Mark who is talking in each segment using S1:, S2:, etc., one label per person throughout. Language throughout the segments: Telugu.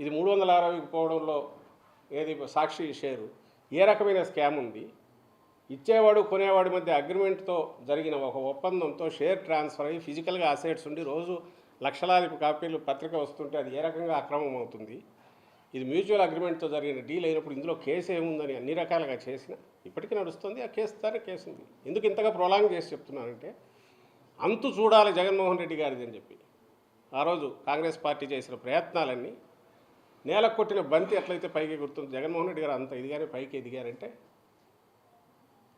S1: ఇది మూడు వందల అరవైకి పోవడంలో ఏది సాక్షి షేరు. ఏ రకమైన స్కామ్ ఉంది? ఇచ్చేవాడు కొనేవాడి మధ్య అగ్రిమెంట్తో జరిగిన ఒక ఒప్పందంతో షేర్ ట్రాన్స్ఫర్ అయ్యి ఫిజికల్గా అసెట్స్ ఉండి రోజు లక్షలాది కాపీలు పత్రిక వస్తుంటే అది ఏ రకంగా అక్రమం అవుతుంది? ఇది మ్యూచువల్ అగ్రిమెంట్తో జరిగిన డీల్ అయినప్పుడు ఇందులో కేసు ఏముందని అన్ని రకాలుగా చేసిన ఇప్పటికీ నడుస్తుంది. ఆ కేసు దానే కేసు ఉంది. ఎందుకు ఇంతగా ప్రొలాంగ్ చేసి చెప్తున్నానంటే అంతు చూడాలి జగన్మోహన్ రెడ్డి గారిది అని చెప్పి. ఆ రోజు కాంగ్రెస్ పార్టీ చేసిన ప్రయత్నాలన్నీ నేల కొట్టిన బంతి ఎట్లయితే పైకి గుర్తుంది జగన్మోహన్ రెడ్డి గారు అంత ఎదిగారే పైకి ఎదిగారంటే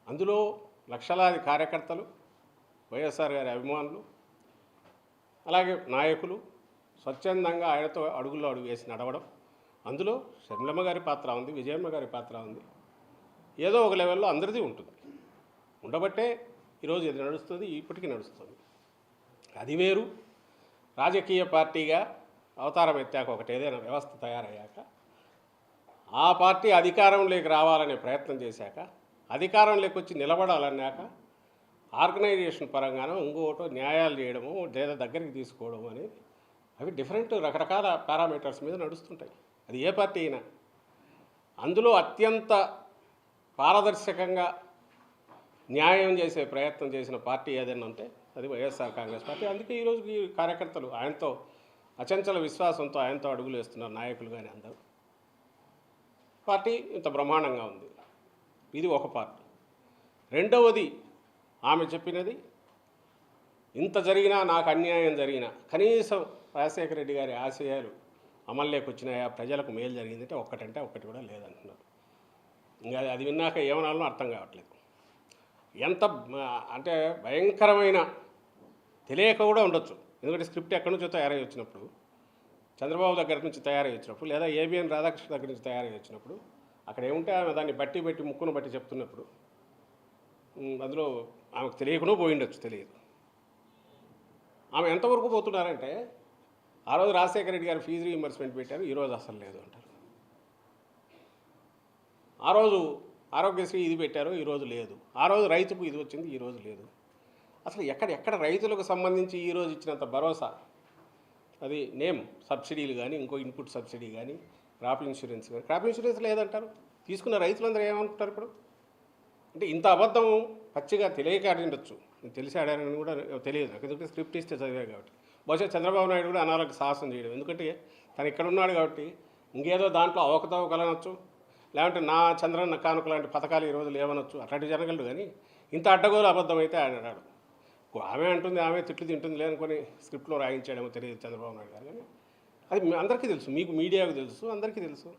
S1: అందులో లక్షలాది కార్యకర్తలు వైఎస్ఆర్ గారి అభిమానులు అలాగే నాయకులు స్వచ్ఛందంగా ఆయనతో అడుగుల్లో అడుగు వేసి నడవడం అందులో షర్మిలమ్మ గారి పాత్ర ఉంది విజయమ్మ గారి పాత్ర ఉంది. ఏదో ఒక లెవెల్లో అందరిది ఉంటుంది. ఉండబట్టే ఈరోజు ఇది నడుస్తుంది ఇప్పటికీ నడుస్తుంది. అది వేరు. రాజకీయ పార్టీగా అవతారం ఎత్తాక ఒకటి ఏదైనా వ్యవస్థ తయారయ్యాక ఆ పార్టీ అధికారంలోకి రావాలనే ప్రయత్నం చేశాక అధికారంలోకి వచ్చి నిలబడాలన్నాక ఆర్గనైజేషన్ పరంగానో ఇంకోటో న్యాయాలు చేయడము లేదా దగ్గరికి తీసుకోవడం అనేది అవి డిఫరెంట్ రకరకాల పారామీటర్స్ మీద నడుస్తుంటాయి. అది ఏ పార్టీ అయినా. అందులో అత్యంత పారదర్శకంగా న్యాయం చేసే ప్రయత్నం చేసిన పార్టీ ఏదైనా ఉంటే అది వైఎస్ఆర్ కాంగ్రెస్ పార్టీ. అందుకే ఈరోజు ఈ కార్యకర్తలు ఆయనతో అచంచల విశ్వాసంతో ఆయనతో అడుగులు వేస్తున్నారు నాయకులు కానీ అందరూ. పార్టీ ఇంత బ్రహ్మాండంగా ఉంది. ఇది ఒక పార్ట్. రెండవది ఆమె చెప్పినది ఇంత జరిగినా నాకు అన్యాయం జరిగినా కనీసం రాజశేఖర రెడ్డి గారి ఆశయాలు అమల్లోకి వచ్చినాయా ప్రజలకు మేలు జరిగిందంటే ఒక్కటంటే ఒక్కటి కూడా లేదంటున్నారు. ఇంకా అది విన్నాక ఏమనాలో అర్థం కావట్లేదు. ఎంత అంటే భయంకరమైన తెలియక కూడా ఉండొచ్చు. ఎందుకంటే స్క్రిప్ట్ ఎక్కడి నుంచో తయారై వచ్చినప్పుడు చంద్రబాబు దగ్గర నుంచి తయారై వచ్చినప్పుడు లేదా ఏబిఎన్ రాధాకృష్ణ దగ్గర నుంచి తయారై వచ్చినప్పుడు అక్కడ ఏముంటే ఆమె దాన్ని బట్టి పెట్టి ముక్కును బట్టి చెప్తున్నప్పుడు అందులో ఆమెకు తెలియకుండా పోయిండొచ్చు తెలియదు. ఆమె ఎంతవరకు పోతున్నారంటే ఆ రోజు రాజశేఖర రెడ్డి గారు ఫీజు రీఎంబర్స్మెంట్ పెట్టారు ఈరోజు అసలు లేదు అంటారు. ఆ రోజు ఆరోగ్యశ్రీ ఇది పెట్టారు ఈరోజు లేదు. ఆ రోజు రైతుకు ఇది వచ్చింది ఈరోజు లేదు. అసలు ఎక్కడ ఎక్కడ రైతులకు సంబంధించి ఈరోజు ఇచ్చినంత భరోసా? అది నేమ్ సబ్సిడీలు కానీ ఇంకో ఇన్పుట్ సబ్సిడీ కానీ క్రాప్ ఇన్సూరెన్స్ కానీ క్రాప్ ఇన్సూరెన్స్ లేదంటారు తీసుకున్న రైతులందరూ ఏమనుకుంటారు ఇప్పుడు? అంటే ఇంత అబద్ధం పచ్చిగా తెలియక ఆడిండొచ్చు తెలిసి ఆడానని కూడా తెలియదు. ఎందుకంటే స్క్రిప్ట్ ఇస్తే చదివా కాబట్టి. బహుశా చంద్రబాబు నాయుడు కూడా అనారోగ్య సాహసం చేయడం. ఎందుకంటే తను ఇక్కడ ఉన్నాడు కాబట్టి ఇంకేదో దాంట్లో అవకతవకలనొచ్చు లేకుంటే లేదంటే నా చంద్రన్న కానుక లాంటి పథకాలు ఈరోజు లేవనొచ్చు అట్లాంటి జరగలడు కానీ ఇంత అడ్డగోలు అబద్ధం అయితే ఆయన ఆమె అంటుంది ఆమె తిట్లు తింటుంది లేనుకొని స్క్రిప్ట్లో రాయించాడేమో తెలియదు చంద్రబాబు నాయుడు గారు కానీ. అది అందరికీ తెలుసు మీకు మీడియాకు తెలుసు అందరికీ తెలుసు.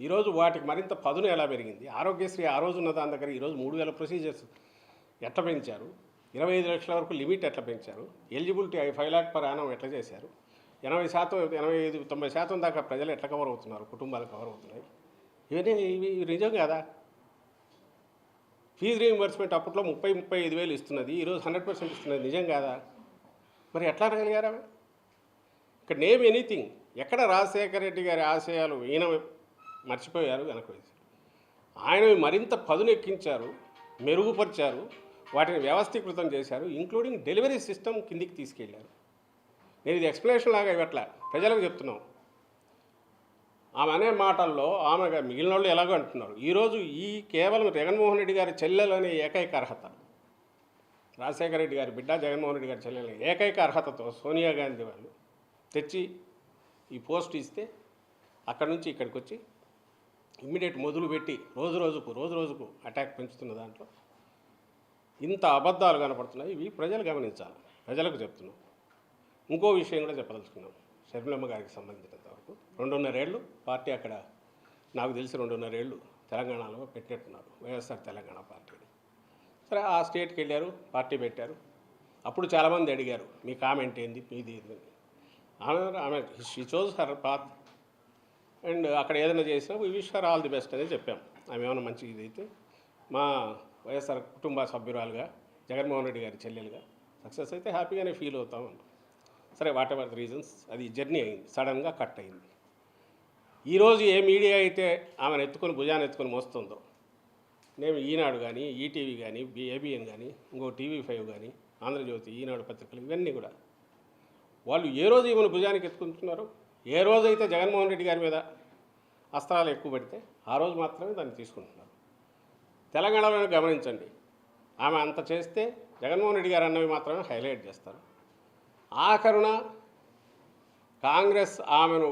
S1: ఈరోజు వాటికి మరింత పదును ఎలా పెరిగింది? ఆరోగ్యశ్రీ ఆ రోజు ఉన్న దాని దగ్గర ఈరోజు మూడు వేల ప్రొసీజర్స్ ఎట్లా పెంచారు? ఇరవై ఐదు లక్షల వరకు లిమిట్ ఎట్లా పెంచారు? Eligibility five lakh per annum ఎట్లా చేశారు? ఎనభై శాతం ఎనభై ఐదు తొంభై శాతం దాకా ప్రజలు ఎట్లా కవర్ అవుతున్నారు? కుటుంబాలు కవర్ అవుతున్నాయి? ఇవన్నీ ఇవి ఇవి నిజం కదా? ఫీజు రీఎంబర్స్మెంట్ అప్పట్లో ముప్పై ముప్పై ఐదు వేలు ఇస్తున్నది. ఈరోజు హండ్రెడ్ పర్సెంట్ ఇస్తున్నది. నిజం కాదా? మరి ఎట్లా అనగలిగారా ఇక్కడ నేమ్ ఎనీథింగ్ ఎక్కడ రాజశేఖర రెడ్డి గారి ఆశయాలు? ఈయన మర్చిపోయారు వెనక ఆయన మరింత పదునెక్కించారు మెరుగుపరిచారు వాటిని వ్యవస్థీకృతం చేశారు ఇంక్లూడింగ్ డెలివరీ సిస్టమ్ కిందికి తీసుకెళ్ళారు నేను ఇది ఎక్స్ప్లెనేషన్ లాగా ఇవ్వట్లా. ప్రజలకు చెప్తున్నాం. ఆమె అనే మాటల్లో ఆమె మిగిలిన వాళ్ళు ఎలాగో అంటున్నారు. ఈరోజు ఈ కేవలం జగన్మోహన్ రెడ్డి గారి చెల్లెలు అనే ఏకైక అర్హత. రాజశేఖర రెడ్డి గారి బిడ్డ జగన్మోహన్ రెడ్డి గారి చెల్లెలు ఏకైక అర్హతతో సోనియా గాంధీ వాళ్ళు తెచ్చి ఈ పోస్ట్ ఇస్తే అక్కడి నుంచి ఇక్కడికి వచ్చి ఇమ్మీడియట్ మొదలు పెట్టి రోజు రోజుకు రోజు రోజుకు అటాక్ పెంచుతున్న దాంట్లో ఇంత అబద్ధాలు కనపడుతున్నాయి. ఇవి ప్రజలు గమనించాలి. ప్రజలకు చెప్తున్నాం. ఇంకో విషయం కూడా చెప్పదలుచుకున్నాం. షర్మిలమ్మ గారికి సంబంధించినంత రెండున్నరేళ్ళు పార్టీ అక్కడ నాకు తెలిసి రెండున్నరేళ్ళు తెలంగాణలో పెట్టినట్టున్నారు వైఎస్ఆర్ తెలంగాణ పార్టీని సరే ఆ స్టేట్కి వెళ్ళారు పార్టీ పెట్టారు. అప్పుడు చాలామంది అడిగారు మీ కామెంట్ ఏంది మీది ఏంది ఆమె ఆమె she chose her path and అక్కడ ఏదైనా చేసినా we wish her all the best అనేది చెప్పాం. ఆమె ఏమైనా మంచి ఇది అయితే మా వైఎస్ఆర్ కుటుంబ సభ్యురాలుగా జగన్మోహన్ రెడ్డి గారి చెల్లెలుగా సక్సెస్ అయితే హ్యాపీగానే ఫీల్ అవుతాం సరే వాట్ ఎవర్ రీజన్స్ అది జర్నీ అయింది సడన్గా కట్ అయింది. ఈరోజు ఏ మీడియా అయితే ఆమెను ఎత్తుకొని భుజాన్ని ఎత్తుకొని మోస్తుందో నేను ఈనాడు కానీ ఈటీవీ కానీ ఏబిఎన్ కానీ ఇంకో టీవీ ఫైవ్ కానీ ఆంధ్రజ్యోతి ఈనాడు పత్రికలు ఇవన్నీ కూడా. వాళ్ళు ఏ రోజు ఈమెను భుజానికి ఎత్తుకుంటున్నారు ఏ రోజైతే జగన్మోహన్ రెడ్డి గారి మీద అస్త్రాలు ఎక్కువ పెడితే ఆ రోజు మాత్రమే దాన్ని తీసుకుంటున్నారు. తెలంగాణలో గమనించండి ఆమె అంత చేస్తే జగన్మోహన్ రెడ్డి గారు అన్నవి మాత్రమే హైలైట్ చేస్తారు. ఆఖరున కాంగ్రెస్ ఆమెను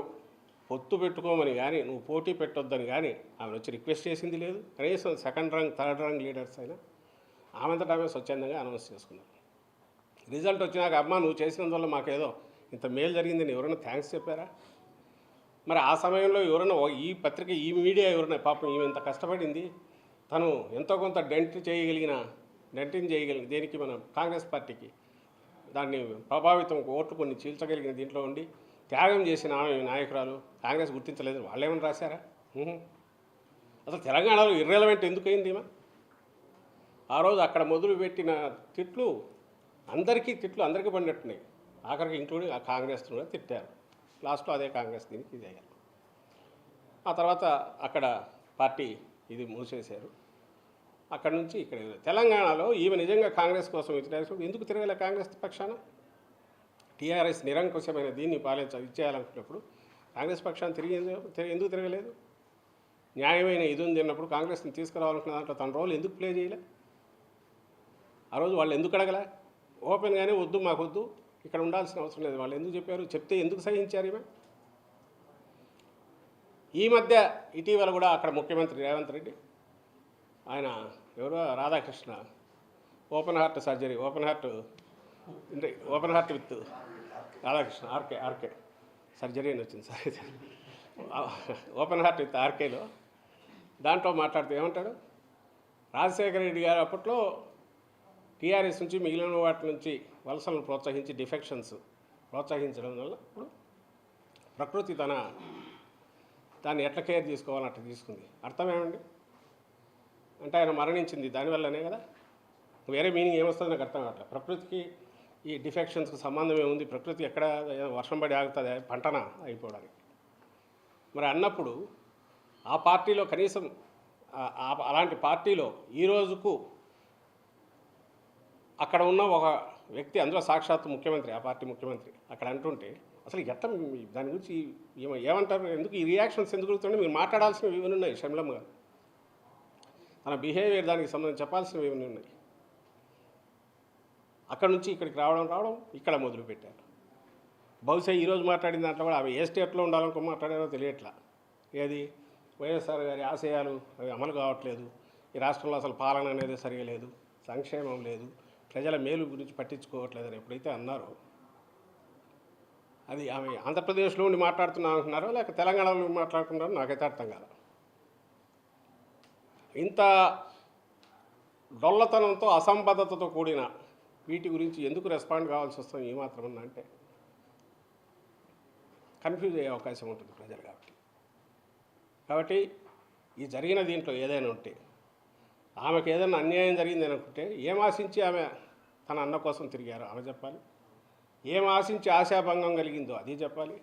S1: పొత్తు పెట్టుకోమని కానీ నువ్వు పోటీ పెట్టొద్దని కానీ ఆమె వచ్చి రిక్వెస్ట్ చేసింది లేదు. కనీసం second rank third rank leaders అయినా ఆమెంతటా ఆమె స్వచ్ఛందంగా అనౌన్స్ చేసుకున్నారు. రిజల్ట్ వచ్చినాక అమ్మ నువ్వు చేసినందువల్ల మాకేదో ఇంత మేలు జరిగిందని ఎవరైనా థ్యాంక్స్ చెప్పారా? మరి ఆ సమయంలో ఎవరైనా ఈ పత్రిక ఈ మీడియా ఎవరైనా పాపం ఈమె ఇంత కష్టపడింది తను ఎంతో కొంత డెంట్ చేయగలిగిన డెంటింగ్ చేయగలిగిన దేనికి మనం కాంగ్రెస్ పార్టీకి దాన్ని ప్రభావితం ఓట్లు కొన్ని చీల్చగలిగిన దీంట్లో ఉండి త్యాగం చేసిన ఆమె నాయకురాలు కాంగ్రెస్ గుర్తించలేదు. వాళ్ళేమని రాశారా? అసలు తెలంగాణలో ఇర్రెలవెంట్ ఎందుకు అయింది ఈమె? ఆ రోజు అక్కడ మొదలుపెట్టిన తిట్లు అందరికీ తిట్లు అందరికీ పడినట్టున్నాయి. ఆఖరికి ఇంక్లూడింగ్ ఆ కాంగ్రెస్ కూడా తిట్టారు. లాస్ట్లో అదే కాంగ్రెస్ దీనికి ఇది అయ్యారు. ఆ తర్వాత అక్కడ పార్టీ ఇది మూసేశారు. అక్కడ నుంచి ఇక్కడ తెలంగాణలో ఈమె నిజంగా కాంగ్రెస్ కోసం ఇచ్చినప్పుడు ఎందుకు తిరగలే కాంగ్రెస్ పక్షాన? టీఆర్ఎస్ నిరంకుశమైన దీన్ని పాలించ ఇచ్చేయాలనుకున్నప్పుడు కాంగ్రెస్ పక్షాన్ని తిరిగి ఎందుకు- తిరిగి ఎందుకు తిరగలేదు? న్యాయమైన ఇది ఉంది అన్నప్పుడు కాంగ్రెస్ని తీసుకురావాలనుకున్న దాంట్లో తన రోల్ ఎందుకు ప్లే చేయలే? ఆ రోజు వాళ్ళు ఎందుకు అడగలే? ఓపెన్గానే వద్దు మాకు వద్దు ఇక్కడ ఉండాల్సిన అవసరం లేదు. వాళ్ళు ఎందుకు చెప్పారు? చెప్తే ఎందుకు సహించారు ఈమె? ఈ మధ్య ఇటీవల కూడా అక్కడ ముఖ్యమంత్రి రేవంత్ రెడ్డి ఆయన ఎవరో? Radhakrishna. Open heart surgery open heart అంటే open heart with Radhakrishna RK RK. Surgery అని వచ్చింది సార్. ఓపెన్ హార్ట్ విత్ ఆర్కేలో. దాంట్లో మాట్లాడుతూ ఏమంటాడు? రాజశేఖర రెడ్డి గారు అప్పట్లో టీఆర్ఎస్ నుంచి మిగిలిన వాటి నుంచి వలసలను ప్రోత్సహించి డిఫెక్షన్స్ ప్రోత్సహించడం వల్ల ఇప్పుడు ప్రకృతి తన దాన్ని ఎట్లా కేర్ తీసుకోవాలని అట్లా తీసుకుంది. అర్థమేమండి? అంటే ఆయన మరణించింది. దానివల్లనే కదా? వేరే మీనింగ్ ఏమొస్తుంది నాకు అర్థం కావట్లేదు. ప్రకృతికి ఈ డిఫెక్షన్స్కి సంబంధం ఏముంది? ప్రకృతి ఎక్కడ వర్షం పడి ఆగుతుంది? పంటన? అయిపోవడానికి. మరి అన్నప్పుడు ఆ పార్టీలో కనీసం ఆ- అలాంటి పార్టీలో ఈ రోజుకు అక్కడ ఉన్న ఒక వ్యక్తి అందులో సాక్షాత్ ముఖ్యమంత్రి ఆ పార్టీ ముఖ్యమంత్రి అక్కడ అంటుంటే అసలు ఎట్ట మీ- దాని గురించి ఏమంటారు? ఎందుకు ఈ రియాక్షన్స్ ఎందుకు జరుగుతుంటే మీరు మాట్లాడాల్సిన ఇవన్నీ ఉన్నాయి షమ్లమ్మ గారు. తన బిహేవియర్ దానికి సంబంధించి చెప్పాల్సినవి ఇవన్నీ ఉన్నాయి? అక్కడ నుంచి ఇక్కడికి రావడం రావడం ఇక్కడ మొదలుపెట్టారు. బహుశా ఈరోజు మాట్లాడిన దాంట్లో కూడా అవి ఏ స్టేట్లో ఉండాలనుకో మాట్లాడారో తెలియట్లా. ఏది? వైఎస్ఆర్ గారి ఆశయాలు అవి అమలు కావట్లేదు. ఈ రాష్ట్రంలో అసలు పాలన అనేది సరిగా లేదు. సంక్షేమం లేదు. ప్రజల మేలు గురించి పట్టించుకోవట్లేదని ఎప్పుడైతే అన్నారో అది ఆమె ఆంధ్రప్రదేశ్లో ఉండి మాట్లాడుతున్నా అంటున్నారో లేక తెలంగాణలో ఉండి మాట్లాడుతున్నారో నాకైతే అర్థం కాదు. ఇంత డొల్లతనంతో అసంబద్ధతతో కూడిన వీటి గురించి ఎందుకు రెస్పాండ్ కావాల్సి వస్తుంది ఏమాత్రం అంటే కన్ఫ్యూజ్ అయ్యే అవకాశం ఉంటుంది ప్రజలు కాబట్టి. కాబట్టి ఈ జరిగిన దీంట్లో ఏదైనా ఉంటే ఆమెకు ఏదైనా అన్యాయం జరిగింది అనుకుంటే ఏం ఆశించి ఆమె తన అన్న కోసం తిరిగారో ఆమె చెప్పాలి. ఏం ఆశించి ఆశాభంగం కలిగిందో అది చెప్పాలి.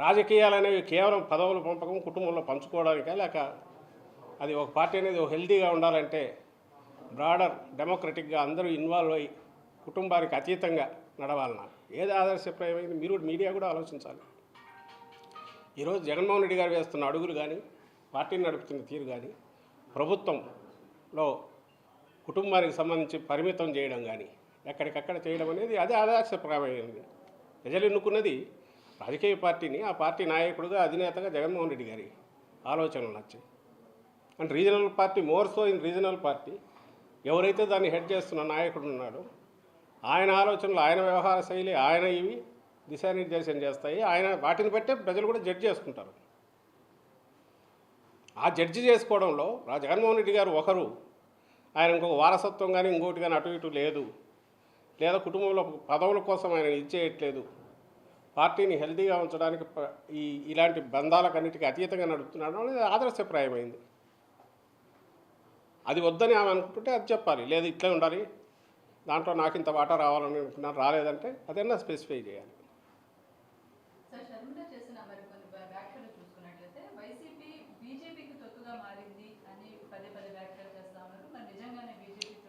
S1: రాజకీయాలు అనేవి కేవలం పదవుల పంపకం కుటుంబంలో పంచుకోవడానికా లేక అది ఒక పార్టీ అనేది ఒక హెల్తీగా ఉండాలంటే బ్రాడర్ డెమోక్రటిక్గా అందరూ ఇన్వాల్వ్ అయ్యి కుటుంబానికి అతీతంగా నడవాలన్నా. ఏది ఆదర్శప్రాయమైంది? మీరు మీడియా కూడా ఆలోచించాలి. ఈరోజు జగన్మోహన్ రెడ్డి గారు వేస్తున్న అడుగులు కానీ పార్టీని నడుపుతున్న తీరు కానీ ప్రభుత్వంలో కుటుంబానికి సంబంధించి పరిమితం చేయడం కానీ ఎక్కడికక్కడ చేయడం అనేది అదే ఆదర్శప్రాయమైనది. ప్రజలు ఎన్నుకున్నది రాజకీయ పార్టీని ఆ పార్టీ నాయకుడుగా అధినేతగా జగన్మోహన్ రెడ్డి గారి ఆలోచనలు నచ్చాయి. And regional party more so in regional party ఎవరైతే దాన్ని హెడ్ చేస్తున్న నాయకుడు ఉన్నాడో ఆయన ఆలోచనలు ఆయన వ్యవహార శైలి ఆయన ఇవి దిశానిర్దేశం చేస్తాయి. ఆయన వాటిని బట్టే ప్రజలు కూడా జడ్జి చేసుకుంటారు. ఆ జడ్జి చేసుకోవడంలో రా జగన్మోహన్ రెడ్డి గారు ఒకరు. ఆయన ఇంకొక వారసత్వం కానీ ఇంకోటి కానీ అటు ఇటు లేదు. లేదా కుటుంబంలో పదవుల కోసం ఆయన ఇచ్చేయట్లేదు పార్టీని హెల్తీగా ఉంచడానికి ఈ ఇలాంటి బంధాలకన్నిటికీ అతీతంగా నడుపుతున్నాడు అనేది ఆదర్శప్రాయమైంది. అది వద్దని ఆమె అనుకుంటుంటే అది చెప్పాలి. లేదు ఇట్లే ఉండాలి. దాంట్లో నాకు ఇంత వాటా రావాలని అనుకున్నాను రాలేదంటే అదన్నా స్పెసిఫై చేయాలి.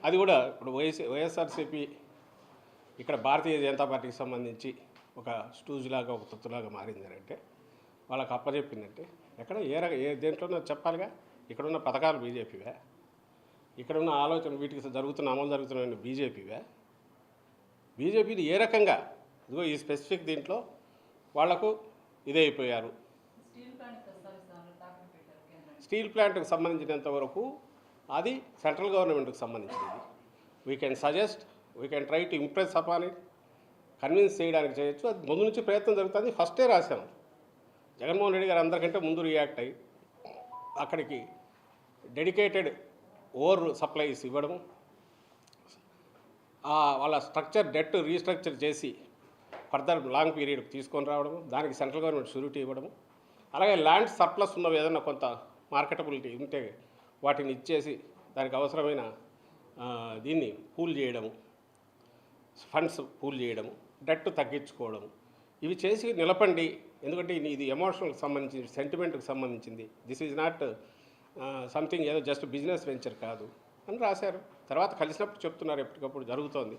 S1: అది కూడా ఇప్పుడు వైఎస్ వైఎస్ఆర్సీపీ ఇక్కడ భారతీయ జనతా పార్టీకి సంబంధించి ఒక స్టూజ్ లాగా ఒక తొత్తులాగా మారింది అని అంటే వాళ్ళకి అప్పచెప్పిందంటే ఎక్కడ ఏ రక ఏ దేంట్లోనో చెప్పాలిగా? ఇక్కడున్న పథకాలు బీజేపీవే. ఇక్కడున్న ఆలోచన వీటికి జరుగుతున్న అమలు జరుగుతున్న బీజేపీవే. బీజేపీని ఏ రకంగా ఇదిగో ఈ స్పెసిఫిక్ దీంట్లో
S2: వాళ్ళకు పెట్టారు కేంద్రానికి
S1: స్టీల్ ప్లాంట్కి సంబంధించినంత వరకు అది సెంట్రల్ గవర్నమెంట్కి సంబంధించింది we can suggest we can try to impress upon it convince చేయడానికి చేయొచ్చు. అది ముందు నుంచి ప్రయత్నం జరుగుతుంది. ఫస్టే రాశాను జగన్మోహన్ రెడ్డి గారు అందరికంటే ముందు రియాక్ట్ అయ్యి అక్కడికి డెడికేటెడ్ ఓవర్ సప్లైస్ ఇవ్వడము వాళ్ళ స్ట్రక్చర్ డెట్ రీస్ట్రక్చర్ చేసి ఫర్దర్ లాంగ్ పీరియడ్ తీసుకొని రావడము దానికి సెంట్రల్ గవర్నమెంట్ షూరిటీ ఇవ్వడము. అలాగే ల్యాండ్ సర్ప్లస్ ఉన్నవి ఏదైనా కొంత మార్కెటబిలిటీ ఉంటే వాటిని ఇచ్చేసి దానికి అవసరమైన దీన్ని పూల్ చేయడము ఫండ్స్ పూల్ చేయడము డెట్ తగ్గించుకోవడము ఇవి చేసి నిలపండి. ఎందుకంటే ఇది- ఇది ఎమోషనల్కి సంబంధించింది సెంటిమెంట్కి సంబంధించింది. దిస్ ఈజ్ నాట్ సంథింగ్ ఏదో జస్ట్ బిజినెస్ వెంచర్ కాదు అని రాశారు. తర్వాత కలిసినప్పుడు చెప్తున్నారు ఎప్పటికప్పుడు జరుగుతోంది.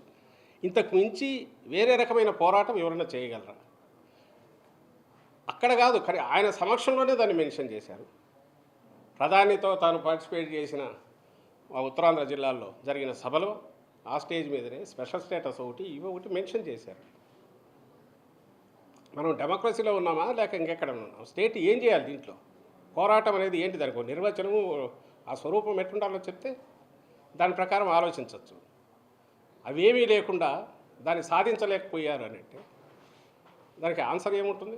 S1: ఇంతకు మించి వేరే రకమైన పోరాటం ఎవరైనా చేయగలరా? అక్కడ కాదు కానీ ఆయన సమక్షంలోనే దాన్ని మెన్షన్ చేశారు. ప్రధానితో తాను పార్టిసిపేట్ చేసిన ఉత్తరాంధ్ర జిల్లాల్లో జరిగిన సభలో ఆ స్టేజ్ మీదనే స్పెషల్ స్టేటస్ ఒకటి ఇవి ఒకటి మెన్షన్ చేశారు. మనం డెమోక్రసీలో ఉన్నామా లేక ఇంకెక్కడ ఉన్నాం? స్టేట్ ఏం చేయాలి దీంట్లో? పోరాటం అనేది ఏంటి దానికి? నిర్వచనము ఆ స్వరూపం ఎట్టుండాలో చెప్తే దాని ప్రకారం ఆలోచించవచ్చు అవేమీ లేకుండా దాన్ని సాధించలేకపోయారు అని అంటే దానికి ఆన్సర్ ఏముంటుంది?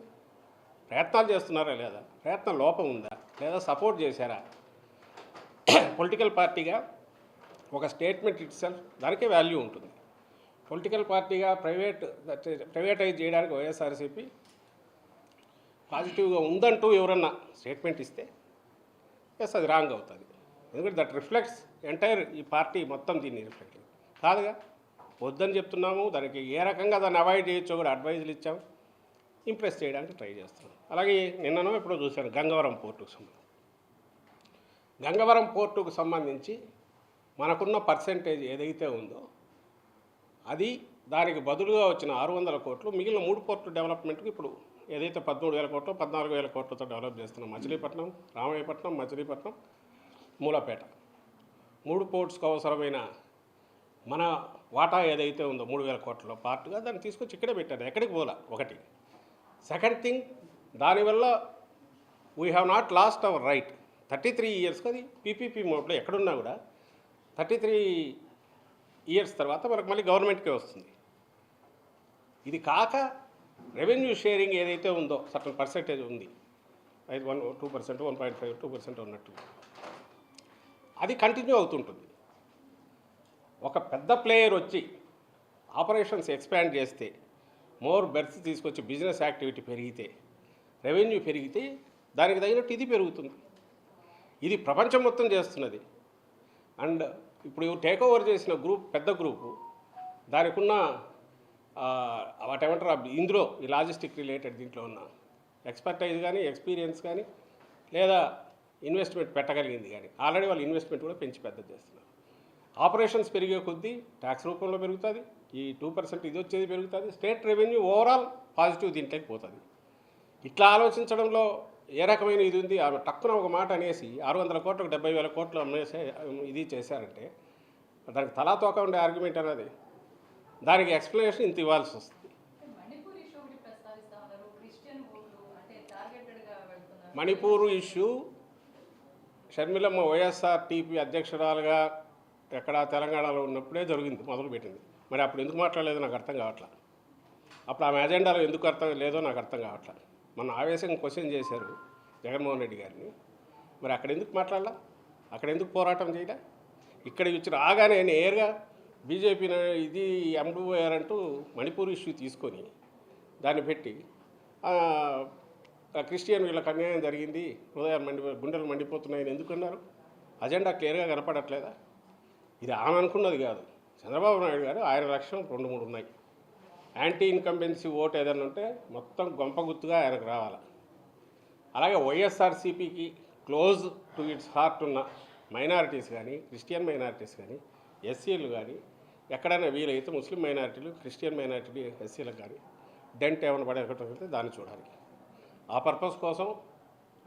S1: ప్రయత్నాలు చేస్తున్నారా లేదా? ప్రయత్నం లోపం ఉందా? లేదా సపోర్ట్ చేశారా? పొలిటికల్ పార్టీగా ఒక స్టేట్మెంట్ ఇట్సెల్ఫ్ దానికే వాల్యూ ఉంటుంది. పొలిటికల్ పార్టీగా ప్రైవేట్ ప్రైవేటైజ్ చేయడానికి వైఎస్ఆర్సీపీ పాజిటివ్గా ఉందంటూ ఎవరన్నా స్టేట్మెంట్ ఇస్తే ఎస్ అది రాంగ్ అవుతుంది. ఎందుకంటే దట్ రిఫ్లెక్ట్స్ ఎంటైర్ ఈ పార్టీ మొత్తం దీన్ని రిఫ్లెక్ట్ కాదుగా వద్దని చెప్తున్నాము దానికి ఏ రకంగా దాన్ని అవాయిడ్ చేయొచ్చో కూడా అడ్వైజులు ఇచ్చాము ఇంప్రెస్ చేయడానికి ట్రై చేస్తున్నాం. అలాగే నిన్ననో ఎప్పుడో చూశాను గంగవరం పోర్టుకు సంబంధించి. గంగవరం పోర్టుకు సంబంధించి మనకున్న పర్సెంటేజ్ ఏదైతే ఉందో అది దానికి బదులుగా వచ్చిన ఆరు వందల కోట్లు మిగిలిన మూడు పోర్టు డెవలప్మెంట్కి ఇప్పుడు ఏదైతే పదమూడు వేల కోట్లు పద్నాలుగు వేల కోట్లతో డెవలప్ చేస్తున్నాం. మచిలీపట్నం రామయ్యపట్నం మచిలీపట్నం మూలపేట. మూడు పోర్ట్స్కు అవసరమైన మన వాటా ఏదైతే ఉందో మూడు వేల కోట్లలో పార్ట్గా దాన్ని తీసుకొచ్చి ఇక్కడే పెట్టారు. ఎక్కడికి పోలా? ఒకటి. సెకండ్ థింగ్ దానివల్ల we have not lost our right thirty three ఇయర్స్కి అది పీపీపీ మోడ్లో ఎక్కడున్నా కూడా థర్టీ త్రీ ఇయర్స్ తర్వాత మనకు మళ్ళీ గవర్నమెంట్కే వస్తుంది. ఇది కాక రెవెన్యూ షేరింగ్ ఏదైతే ఉందో సర్టన్ పర్సెంటేజ్ ఉంది. ఐదు one two percent one point five two percent ఉన్నట్టు. అది కంటిన్యూ అవుతుంటుంది. ఒక పెద్ద ప్లేయర్ వచ్చి ఆపరేషన్స్ ఎక్స్పాండ్ చేస్తే మోర్ బెర్త్ తీసుకొచ్చి బిజినెస్ యాక్టివిటీ పెరిగితే రెవెన్యూ పెరిగితే దానికి తగినట్టు ఇది పెరుగుతుంది. ఇది ప్రపంచం మొత్తం చేస్తున్నది. అండ్ ఇప్పుడు టేక్ ఓవర్ చేసిన గ్రూప్ పెద్ద గ్రూపు దానికి ఉన్న వాటేమంటారు ఇందులో ఈ లాజిస్టిక్ రిలేటెడ్ దీంట్లో ఉన్న ఎక్స్పర్టైజ్ కానీ ఎక్స్పీరియన్స్ కానీ లేదా ఇన్వెస్ట్మెంట్ పెట్టగలిగింది కానీ ఆల్రెడీ వాళ్ళు ఇన్వెస్ట్మెంట్ కూడా పెంచి పెద్ద చేస్తున్నారు. ఆపరేషన్స్ పెరిగే కొద్దీ ట్యాక్స్ రూపంలో పెరుగుతుంది ఈ టూ పర్సెంట్ ఇది వచ్చేది పెరుగుతుంది స్టేట్ రెవెన్యూ ఓవరాల్ పాజిటివ్ దీంట్లోకి పోతుంది. ఇట్లా ఆలోచించడంలో ఏ రకమైన ఇది ఉంది? ఆమె టక్కున ఒక మాట అనేసి ఆరు వందల కోట్లకు డెబ్బై వేల కోట్లు అమ్మేసే ఇది చేశారంటే దానికి తలా తోక ఉండే ఆర్గ్యుమెంట్ అనేది దానికి ఎక్స్ప్లెనేషన్ ఇంత ఇవ్వాల్సి వస్తుంది. మణిపూర్ ఇష్యూ షర్మిలమ్మ వైఎస్ఆర్ టీపీ అధ్యక్షురాలుగా ఎక్కడ తెలంగాణలో ఉన్నప్పుడే జరిగింది మొదలుపెట్టింది. మరి అప్పుడు ఎందుకు మాట్లాడలేదు? నాకు అర్థం కావట్లా. అప్పుడు ఆమె అజెండాలో ఎందుకు అర్థం లేదో నాకు అర్థం కావట్లా. మన ఆవేశంగా క్వశ్చన్ చేశారు జగన్మోహన్ రెడ్డి గారిని. మరి అక్కడ ఎందుకు మాట్లాడలా? అక్కడ ఎందుకు పోరాటం చేయలే? ఇక్కడ వచ్చి రాగానే నేరుగా బీజేపీ ఇది ఎంబోఆర్ అంటూ మణిపూర్ ఇష్యూ తీసుకొని దాన్ని పెట్టి క్రిస్టియన్ వీళ్ళకి అన్యాయం జరిగింది హృదయాలు మండి గుండెలు మండిపోతున్నాయని ఎందుకన్నారు? అజెండా క్లియర్గా కనపడట్లేదా? ఇది ఆమె అనుకున్నది కాదు. చంద్రబాబు నాయుడు గారు ఆయన లక్ష్యం రెండు మూడు ఉన్నాయి. యాంటీ ఇన్కంబెన్సీ ఓట్ ఏదైనా ఉంటే మొత్తం గొంప గుర్తుగా ఆయనకు రావాలి? అలాగే వైఎస్ఆర్సీపీకి క్లోజ్ టు ఇట్స్ హార్ట్ ఉన్న మైనారిటీస్ కానీ క్రిస్టియన్ మైనారిటీస్ కానీ ఎస్సీలు కానీ ఎక్కడైనా వీలైతే ముస్లిం మైనారిటీలు క్రిస్టియన్ మైనారిటీలు ఎస్సీలకు కానీ డెంట్ ఏమైనా పడేటట్టు దాన్ని చూడాలి. ఆ పర్పస్ కోసం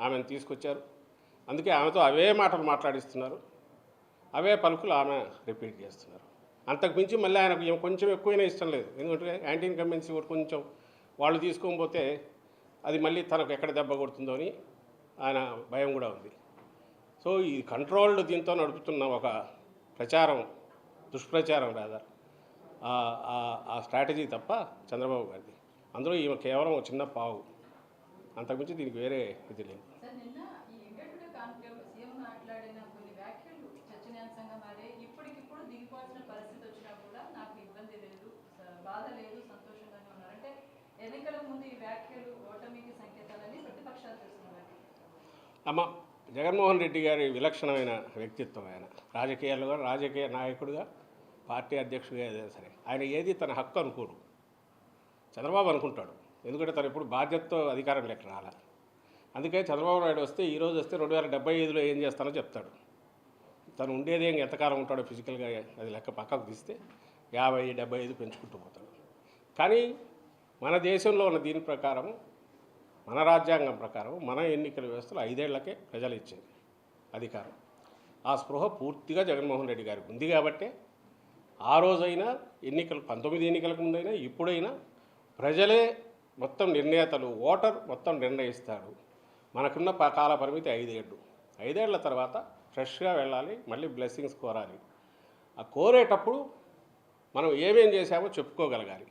S1: ఆమెను తీసుకొచ్చారు. అందుకే ఆమెతో అవే మాటలు మాట్లాడిస్తున్నారు. అవే పలుకులు ఆమె రిపీట్ చేస్తున్నారు. అంతకు మించి మళ్ళీ ఆయనకు కొంచెం ఎక్కువైనా ఇష్టం లేదు. ఎందుకంటే యాంటీ ఇన్కంబెన్సీ ఒకటి కొంచెం వాళ్ళు తీసుకోకపోతే అది మళ్ళీ తనకు ఎక్కడ దెబ్బ కొడుతుందో అని ఆయన భయం కూడా ఉంది. సో ఈ కంట్రోల్డ్ దీంతో నడుపుతున్న ఒక ప్రచారం దుష్ప్రచారం రాదా ఆ స్ట్రాటజీ తప్ప చంద్రబాబు గారిది. అందులో ఈమె కేవలం ఒక చిన్న పావు. అంతకుమించి దీనికి వేరే ఇది లేదు. అమ్మ జగన్మోహన్ రెడ్డి గారి విలక్షణమైన వ్యక్తిత్వం ఆయన. రాజకీయాలుగా రాజకీయ నాయకుడిగా పార్టీ అధ్యక్షుడిగా ఏదైనా సరే ఆయన ఏది తన హక్కు అనుకోడు. చంద్రబాబు అనుకుంటాడు. ఎందుకంటే తను ఇప్పుడు బాధ్యతతో అధికారం లెక్క రాల. అందుకే చంద్రబాబు నాయుడు వస్తే ఈ రోజు వస్తే రెండు వేల డెబ్బై ఐదులో ఏం చేస్తానో చెప్తాడు. తను ఉండేదేం ఎంతకాలం ఉంటాడో ఫిజికల్గా అది లెక్క పక్కకు తీస్తే యాభై డెబ్బై ఐదు పెంచుకుంటూ పోతాడు. కానీ మన దేశంలో ఉన్న దీని ప్రకారం మన రాజ్యాంగం ప్రకారం మన ఎన్నికల వ్యవస్థలో ఐదేళ్ళకే ప్రజలు ఇచ్చేది అధికారం. ఆ స్పృహ పూర్తిగా జగన్మోహన్ రెడ్డి గారికి ఉంది కాబట్టే ఆ రోజైనా ఎన్నికలు పంతొమ్మిది ఎన్నికలకు ముందైనా ఇప్పుడైనా ప్రజలే మొత్తం నిర్ణేతలు ఓటర్ మొత్తం నిర్ణయిస్తాడు. మనకున్న కాల పరిమితి ఐదేళ్ళు ఐదేళ్ళ తర్వాత ఫ్రెష్గా వెళ్ళాలి మళ్ళీ బ్లెస్సింగ్స్ కోరాలి. ఆ కోరేటప్పుడు మనం ఏమేం చేశామో చెప్పుకోగలగాలి.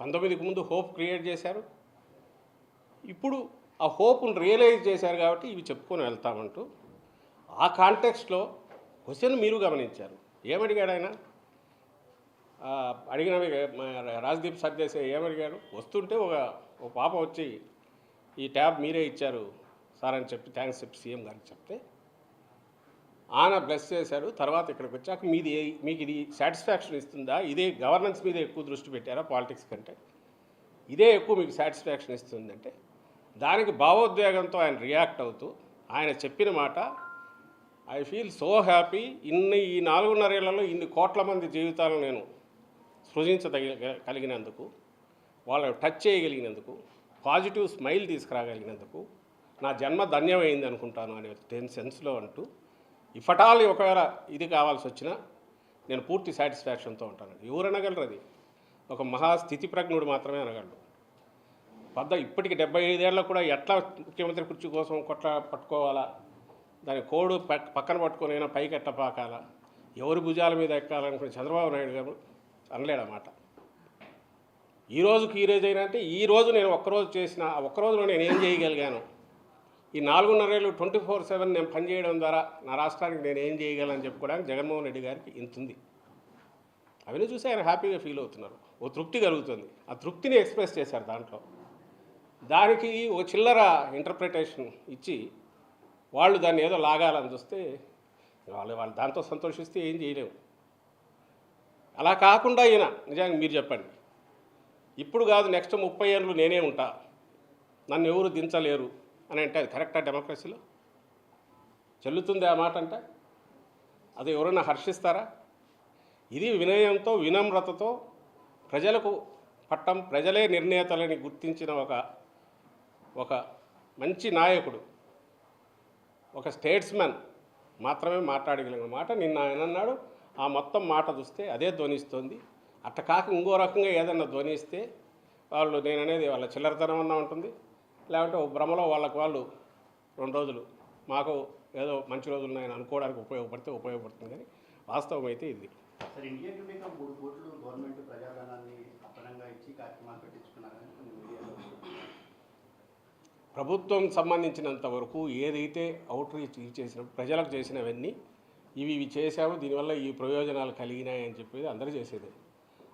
S1: పంతొమ్మిదికి ముందు హోప్ క్రియేట్ చేశారు. ఇప్పుడు ఆ హోప్ను రియలైజ్ చేశారు కాబట్టి ఇవి చెప్పుకొని వెళ్తామంటూ ఆ కాంటెక్స్ట్లో క్వశ్చన్ మీరు గమనించారు. ఏమడిగాడు ఆయన? అడిగిన అడిగినవి రాజ్దీప్ సర్దేశాయ్ ఏమడిగాడు? వస్తుంటే ఒక ఒక పాప వచ్చి ఈ ట్యాబ్ మీరే ఇచ్చారు సార్ అని చెప్పి థ్యాంక్స్ చెప్పి సీఎం గారికి చెప్తే ఆయన బ్లెస్ చేశారు. తర్వాత ఇక్కడికి వచ్చాక మీది మీకు ఇది సాటిస్ఫాక్షన్ ఇస్తుందా? ఇదే గవర్నెన్స్ మీద ఎక్కువ దృష్టి పెట్టారా పాలిటిక్స్ కంటే? ఇదే ఎక్కువ మీకు సాటిస్ఫాక్షన్ ఇస్తుందంటే దానికి భావోద్వేగంతో ఆయన రియాక్ట్ అవుతూ ఆయన చెప్పిన మాట ఐ ఫీల్ సో హ్యాపీ ఇన్ని ఈ నాలుగున్నరేళ్ళలో ఇన్ని కోట్ల మంది జీవితాలను నేను సృజించదగిన కలిగినందుకు వాళ్ళని టచ్ చేయగలిగినందుకు పాజిటివ్ స్మైల్ తీసుకురాగలిగినందుకు నా జన్మ ధన్యమైంది అనుకుంటాను అనే టెన్ సెన్స్లో అంటూ ఇఫటాల్ ఒకవేళ ఇది కావాల్సి వచ్చినా నేను పూర్తి సాటిస్ఫాక్షన్తో ఉంటాను. ఎవరు అనగలరు అది? ఒక మహా స్థితి ప్రజ్ఞుడు మాత్రమే అనగలడు. పెద్ద ఇప్పటికి డెబ్బై ఐదేళ్ళలో కూడా ఎట్లా ముఖ్యమంత్రి కుర్చీ కోసం కొట్ల పట్టుకోవాలా? దాని కోడు పక్కన పట్టుకొని అయినా పైకి ఎట్ట పాకాలా? ఎవరి భుజాల మీద ఎక్కాలనుకుని చంద్రబాబు నాయుడు గారు అనలేడన్నమాట ఈ రోజుకి ఈ రోజు అయినా అంటే ఈ రోజు నేను ఒక్కరోజు చేసిన ఆ ఒక్క రోజులో నేను ఏం చేయగలిగాను? ఈ నాలుగున్నరేళ్ళు ట్వంటీ ఫోర్ సెవెన్ నేను పనిచేయడం ద్వారా నా రాష్ట్రానికి నేను ఏం చేయగలను చెప్పుకోవడానికి జగన్మోహన్ రెడ్డి గారికి ఇంతుంది. అవన్నీ చూసి ఆయన హ్యాపీగా ఫీల్ అవుతున్నారు. ఓ తృప్తి కలుగుతుంది. ఆ తృప్తిని ఎక్స్ప్రెస్ చేశారు దాంట్లో. దానికి ఓ చిల్లర ఇంటర్ప్రిటేషన్ ఇచ్చి వాళ్ళు దాన్ని ఏదో లాగాలని చూస్తే వాళ్ళు వాళ్ళు దాంతో సంతోషిస్తే ఏం చేయలేము అలా కాకుండా ఈయన నిజంగా మీరు చెప్పండి. ఇప్పుడు కాదు నెక్స్ట్ ముప్పై ఏళ్ళు నేనే ఉంటా. నన్ను ఎవరు దించలేరు అని అంటే అది కరెక్టా డెమోక్రసీలో చెల్లుతుంది ఆ మాట అంటే? అది ఎవరైనా హర్షిస్తారా? ఇది వినయంతో వినమ్రతతో ప్రజలకు పట్టం ప్రజలే నిర్ణేతలని గుర్తించిన ఒక ఒక మంచి నాయకుడు ఒక స్టేట్స్మెన్ మాత్రమే మాట్లాడగలిగిన మాట. నిన్న ఆయన అన్నాడు ఆ మొత్తం మాట చూస్తే అదే ధ్వనిస్తుంది. అట్ట కాక ఇంకో రకంగా ఏదన్నా ధ్వనిస్తే వాళ్ళు నేను అనేది వాళ్ళ చిల్లరతనం అన్నా ఉంటుంది. లేకుంటే భ్రమలో వాళ్ళకు వాళ్ళు రెండు రోజులు మాకు ఏదో మంచి రోజులు ఉన్నాయని అనుకోవడానికి ఉపయోగపడితే ఉపయోగపడుతుంది కానీ వాస్తవం అయితే ఇది.
S3: సార్ ఇండియన్ మూడు కోట్లు గవర్నమెంట్ ప్రజాధనాన్ని అప్పనంగా ఇచ్చి కార్యక్రమాలు పెట్టించుకున్నారు
S1: ప్రభుత్వం సంబంధించినంత వరకు ఏదైతే అవుట్ రీచ్ చేసిన ప్రజలకు చేసినవన్నీ ఇవి ఇవి చేశాము దీనివల్ల ఈ ప్రయోజనాలు కలిగినాయి అని చెప్పేది అందరూ చేసేది.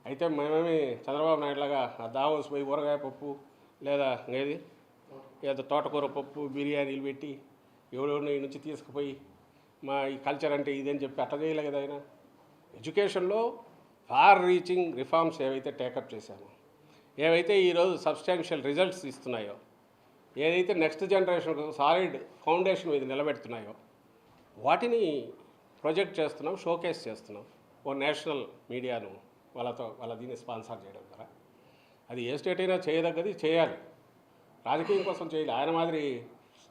S1: అయితే మేమేమి చంద్రబాబు నాయుడులాగా దావోస్ పోయి ఊరగాయ పప్పు లేదా ఏది? లేదా తోటకూర పప్పు బిర్యానీలు పెట్టి ఎవడెవరిని నుంచి తీసుకుపోయి మా ఈ కల్చర్ అంటే ఇదని చెప్పి అట్లా చేయలే కదా ఆయన. ఎడ్యుకేషన్లో ఫార్ రీచింగ్ రిఫార్మ్స్ ఏవైతే టేకప్ చేశామో ఏవైతే ఈరోజు సబ్స్టాన్షియల్ రిజల్ట్స్ ఇస్తున్నాయో ఏదైతే నెక్స్ట్ జనరేషన్ సాలిడ్ ఫౌండేషన్ మీద నిలబెడుతున్నాయో వాటిని ప్రొజెక్ట్ చేస్తున్నాం షోకేస్ చేస్తున్నాం. ఓ నేషనల్ మీడియాను వాళ్ళతో వాళ్ళ దీన్ని స్పాన్సర్ చేయడం ద్వారా. అది ఏ స్టేట్ అయినా చేయదగ్గది చేయాలి. రాజకీయం కోసం చేయాలి. ఆయన మాదిరి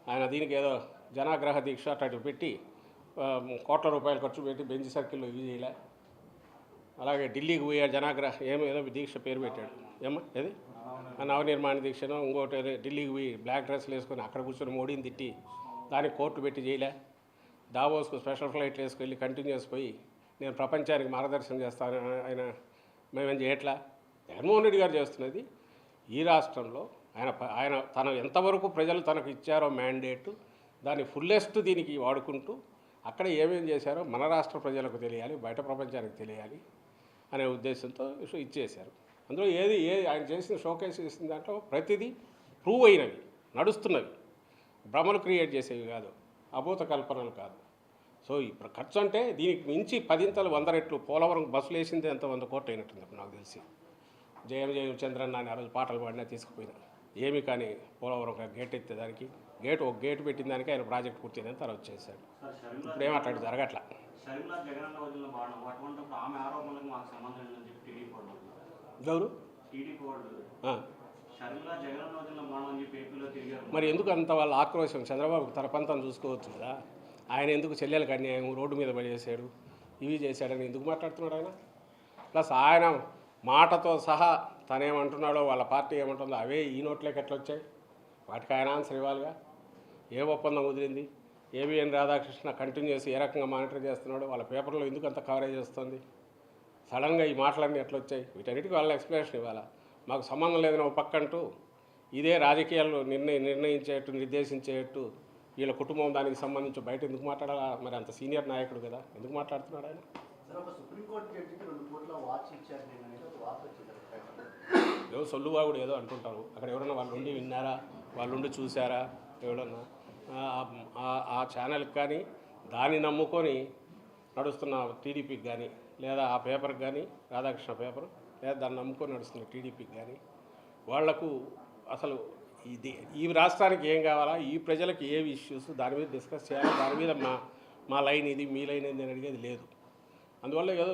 S1: ఆయన దీనికి ఏదో జనాగ్రహ దీక్ష అటు పెట్టి కోట్ల రూపాయలు ఖర్చు పెట్టి బెంచ్ సర్కిల్లో ఇవి చేయలే. అలాగే ఢిల్లీకి పోయే జనాగ్రహ ఏమేదో ఏదో దీక్ష పేరు పెట్టాడు. ఏమో ఏది? నవనిర్మాణ దీక్షను ఇంకోటి ఢిల్లీకి పోయి బ్లాక్ డ్రెస్లు వేసుకొని అక్కడ కూర్చొని మోడీని తిట్టి దానికి కోర్టు పెట్టి చేయలే దావోస్కు స్పెషల్ ఫ్లైట్లు వేసుకెళ్ళి కంటిన్యూస్ పోయి నేను ప్రపంచానికి మార్గదర్శనం చేస్తాను ఆయన మేమేం చేయట్లా? జగన్మోహన్ రెడ్డి గారు చేస్తున్నది ఈ రాష్ట్రంలో ఆయన ఆయన తన ఎంతవరకు ప్రజలు తనకు ఇచ్చారో మ్యాండేట్ దాన్ని ఫుల్లెస్ట్ దీనికి వాడుకుంటూ అక్కడ ఏమేం చేశారో మన రాష్ట్ర ప్రజలకు తెలియాలి బయట ప్రపంచానికి తెలియాలి అనే ఉద్దేశంతో ఇచ్చేశారు. అందులో ఏది ఏ ఆయన చేసిన షోకేస్ చేసిన దాంట్లో ప్రతిదీ ప్రూవ్ అయినవి నడుస్తున్నవి. భ్రమలు క్రియేట్ చేసేవి కాదు అభూత కల్పనలు కాదు. సో ఇప్పుడు ఖర్చు అంటే దీనికి మించి పదింతలు వంద రెట్లు పోలవరం బస్సులు వేసింది ఎంత వంద కోట్లు అయినట్టుంది ఇప్పుడు నాకు తెలిసి. జయం జయం చంద్రన్న అని ఆ రోజు పాటలు పాడినా తీసుకుపోయినా. ఏమి కానీ పోలవరం గేట్ ఎత్తేదానికి గేట్ ఒక గేట్ పెట్టిన దానికి ఆయన ప్రాజెక్ట్ పూర్తయిందని తర్వాత
S4: షర్మిల
S1: ఇప్పుడు ఏం అట్లాంటి జరగట్లా ఎవరు? మరి ఎందుకు అంత వాళ్ళ ఆక్రోశం? చంద్రబాబు తన పంతం చూసుకోవచ్చు కదా. ఆయన ఎందుకు చెల్లెలకు అన్యాయం? రోడ్డు మీద పడేసాడు ఇవి చేశాడని ఎందుకు మాట్లాడుతున్నాడు ఆయన? ప్లస్ ఆయన మాటతో సహా తనేమంటున్నాడో వాళ్ళ పార్టీ ఏమంటుందో అవే ఈ నోట్లోకి ఎట్లా వచ్చాయి? వాటికి ఆయన ఆన్సర్ ఇవ్వాలిగా? ఏ ఒప్పందం కుదిరింది ఏబిఎన్ రాధాకృష్ణ కంటిన్యూస్ ఏ రకంగా మానిటర్ చేస్తున్నాడో? వాళ్ళ పేపర్లో ఎందుకు అంత కవరేజ్ వస్తుంది? సడన్గా ఈ మాటలన్నీ ఎట్లా వచ్చాయి వీటన్నిటికీ వాళ్ళ ఎక్స్ప్లెనేషన్ ఇవ్వాలా? మాకు సంబంధం లేదని ఒక పక్కంటూ ఇదే రాజకీయాలు నిర్ణయ నిర్ణయించేట్టు నిర్దేశించేట్టు వీళ్ళ కుటుంబం దానికి సంబంధించి బయట ఎందుకు మాట్లాడాలా? మరి అంత సీనియర్ నాయకుడు కదా ఎందుకు మాట్లాడుతున్నాడు ఆయన. ఏదో సొల్లువాగుడు ఏదో అంటుంటారు. అక్కడ ఎవరన్నా వాళ్ళు ఉండి విన్నారా? వాళ్ళు ఉండి చూసారా ఎవడన్నా ఆ ఛానల్కి కానీ దాన్ని నమ్ముకొని నడుస్తున్న టీడీపీకి కానీ లేదా ఆ పేపర్కి కానీ రాధాకృష్ణ పేపర్ లేదా దాన్ని నమ్ముకొని నడుస్తున్న టీడీపీకి కానీ వాళ్ళకు అసలు ఇది ఈ రాష్ట్రానికి ఏం కావాలా ఈ ప్రజలకు ఏ ఇష్యూస్ దాని మీద డిస్కస్ చేయాలి దాని మీద మా మా లైన్ ఇది మీ లైన్ ఇది అని అడిగేది లేదు అందువల్ల ఏదో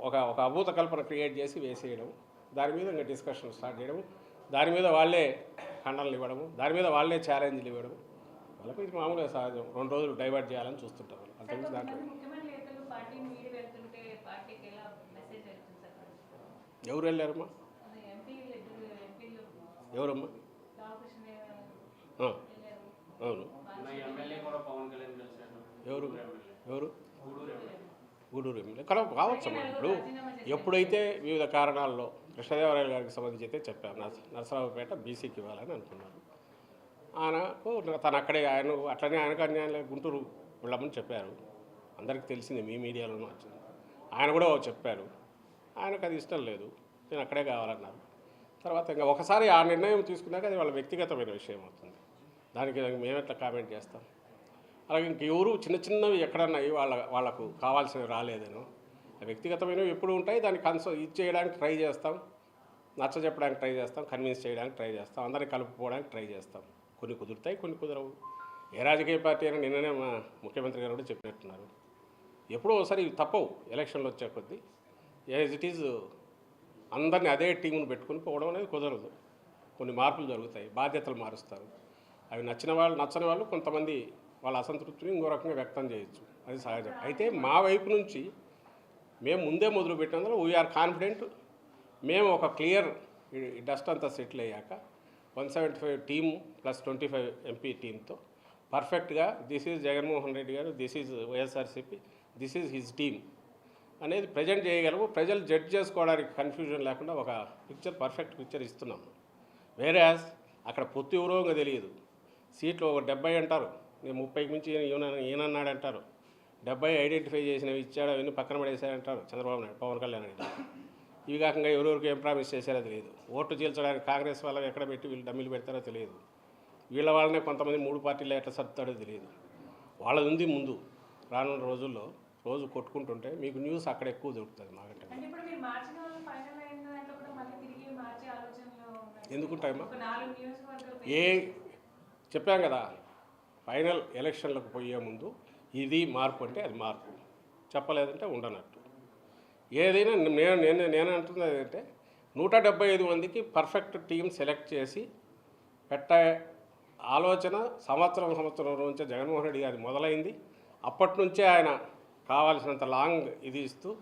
S1: ఒక ఒక అభూత కల్పన క్రియేట్ చేసి వేసేయడం దాని మీద ఇంకా డిస్కషన్ స్టార్ట్ చేయడం దాని మీద వాళ్ళే ఖండనలు ఇవ్వడము దాని మీద వాళ్ళే ఛాలెంజ్లు ఇవ్వడం వాళ్ళకి ఇది మామూలుగా సహజం రెండు రోజులు డైవర్ట్ చేయాలని చూస్తుంటారు వాళ్ళు. అంతకుమించి దాంట్లో
S2: కొంతమంది ముఖ్యమైన నేతలు పార్టీని వీడి వెళ్తుంటే పార్టీకి ఎలా మెసేజ్ వెళ్తుంది సార్
S1: ఎవరు వెళ్ళారమ్మా? ఎవరమ్మా? అవును.
S4: ఎమ్మెల్యే కూడా పవన్ కళ్యాణ్ కలిశారు.
S1: ఎవరు? ఎవరు? గూడూరు ఎమ్మెల్యే. కల కావచ్చమ్మా ఇప్పుడు ఎప్పుడైతే వివిధ కారణాల్లో కృష్ణదేవరాయలు గారికి సంబంధించి అయితే చెప్పారు నర్స నరసరావుపేట బీసీకి ఇవ్వాలని అనుకున్నారు. ఆయనకు తను అక్కడే ఆయన అట్లనే ఆయనకు అన్యాయం లేదు, గుంటూరు వెళ్ళమని చెప్పారు. అందరికీ తెలిసింది మీ మీడియాలోనూ వచ్చింది. ఆయన కూడా చెప్పారు. ఆయనకు అది ఇష్టం లేదు. నేను అక్కడే కావాలన్నాను. తర్వాత ఇంకా ఒకసారి ఆ నిర్ణయం తీసుకున్నాక అది వాళ్ళ వ్యక్తిగతమైన విషయం అవుతుంది. దానికి మేము ఎట్లా కామెంట్ చేస్తాం? అలాగే ఇంకెవరు చిన్న చిన్నవి ఎక్కడన్నా వాళ్ళ వాళ్ళకు కావాల్సినవి రాలేదేనో వ్యక్తిగతమైనవి ఎప్పుడు ఉంటాయి. దాన్ని కన్సో ఇది చేయడానికి ట్రై చేస్తాం. నచ్చ చెప్పడానికి ట్రై చేస్తాం. కన్విన్స్ చేయడానికి ట్రై చేస్తాం. అందరిని కలుపుకోవడానికి ట్రై చేస్తాం. కొన్ని కుదురుతాయి కొన్ని కుదరవు. ఏ రాజకీయ పార్టీ అయినా నిన్ననే మా ముఖ్యమంత్రి గారు కూడా చెప్పినట్టున్నారు. ఎప్పుడో ఒకసారి తప్పవు. ఎలక్షన్లు వచ్చే కొద్దీ యాజ్ ఇట్ ఈజ్ అందరినీ అదే టీంను పెట్టుకుని పోవడం అనేది కుదరదు. కొన్ని మార్పులు జరుగుతాయి బాధ్యతలు మారుస్తారు. అవి నచ్చిన వాళ్ళు నచ్చని వాళ్ళు కొంతమంది వాళ్ళ అసంతృప్తిని ఇంకో రకంగా వ్యక్తం చేయొచ్చు. అది సహజం. అయితే మా వైపు నుంచి మేము ముందే మొదలుపెట్టినందుకు వీఆర్ కాన్ఫిడెంట్ మేము ఒక క్లియర్ డస్ట్ అంతా సెటిల్ అయ్యాక one seventy five team plus twenty five MP టీంతో పర్ఫెక్ట్గా this is Jaganmohan Reddy garu this is YSRCP this is his team అనేది ప్రజెంట్ చేయగలము. ప్రజలు జడ్జ్ చేసుకోవడానికి కన్ఫ్యూజన్ లేకుండా ఒక పిక్చర్ పర్ఫెక్ట్ పిక్చర్ ఇస్తున్నాం. వేరే అక్కడ పొత్తు ఎవరో తెలియదు. సీట్లు ఒక డెబ్బై అంటారు. నేను ముప్పైకి మించి ఈయనన్నాడు అంటారు. డెబ్బై ఐడెంటిఫై చేసినవి ఇచ్చాడు అవన్నీ పక్కన పడేశారంటారు చంద్రబాబు నాయుడు పవన్ కళ్యాణ్ రెడ్డి ఇవి కాకుండా ఎవరెవరికి ఏం ప్రామిస్ చేశారో తెలియదు. ఓట్లు చీల్చడానికి కాంగ్రెస్ వాళ్ళకి ఎక్కడ పెట్టి వీళ్ళు డమ్మిలు పెడతారో తెలియదు. వీళ్ళ వాళ్ళనే కొంతమంది మూడు పార్టీలు ఎట్లా సర్దుతాడో తెలియదు. వాళ్ళది ఉంది ముందు. రానున్న రోజుల్లో రోజు కొట్టుకుంటుంటే మీకు న్యూస్ అక్కడ ఎక్కువ దొరుకుతుంది మాకంటే. ఎందుకుంటాయమ్మా? ఏ చెప్పాం కదా ఫైనల్ ఎలక్షన్లకు పోయే ముందు ఇది మార్పు అంటే అది మార్పు. చెప్పలేదంటే ఉండనట్టు. ఏదైనా నేను నేను నేను అంటున్నది ఏంటంటే నూట డెబ్బై ఐదు మందికి పర్ఫెక్ట్ టీం సెలెక్ట్ చేసి పెట్టే ఆలోచన సంవత్సరం సంవత్సరం నుంచే జగన్మోహన్ రెడ్డి గారి మొదలైంది. అప్పటి నుంచే ఆయన కావాల్సినంత లాంగ్ ఇది ఇస్తూ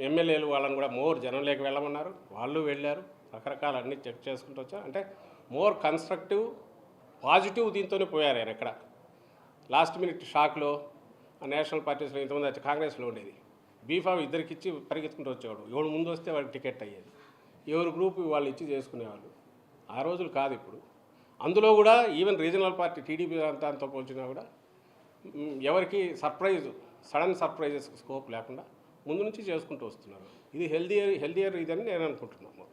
S1: ఎమ్మెల్యేలు వాళ్ళని కూడా మోర్ జనంలోకి వెళ్ళమన్నారు. వాళ్ళు వెళ్ళారు. రకరకాల అన్ని చెక్ చేసుకుంటూ వచ్చారు. అంటే మోర్ కన్స్ట్రక్టివ్ పాజిటివ్ దీంతోనే పోయారు ఆయన ఎక్కడ లాస్ట్ మినిట్ షాక్లో నేషనల్ పార్టీస్లో ఇంతమంది వచ్చి కాంగ్రెస్లో ఉండేది. బీఫామ్ ఇద్దరికి ఇచ్చి పరిగెత్తుకుంటూ వచ్చేవాడు. ఎవడు ముందు వస్తే వాడికి టికెట్ అయ్యేది. ఎవరి గ్రూప్ వాళ్ళు ఇచ్చి చేసుకునేవాళ్ళు. ఆ రోజులు కాదు ఇప్పుడు. అందులో కూడా ఈవెన్ రీజనల్ పార్టీ టీడీపీ అంతా పోల్చినా కూడా ఎవరికి సర్ప్రైజ్ సడన్ సర్ప్రైజెస్ స్కోప్ లేకుండా ముందు నుంచి చేసుకుంటూ వస్తున్నారు. ఇది హెల్దీ హెల్దియర్ ఇదని నేను అనుకుంటున్నాను.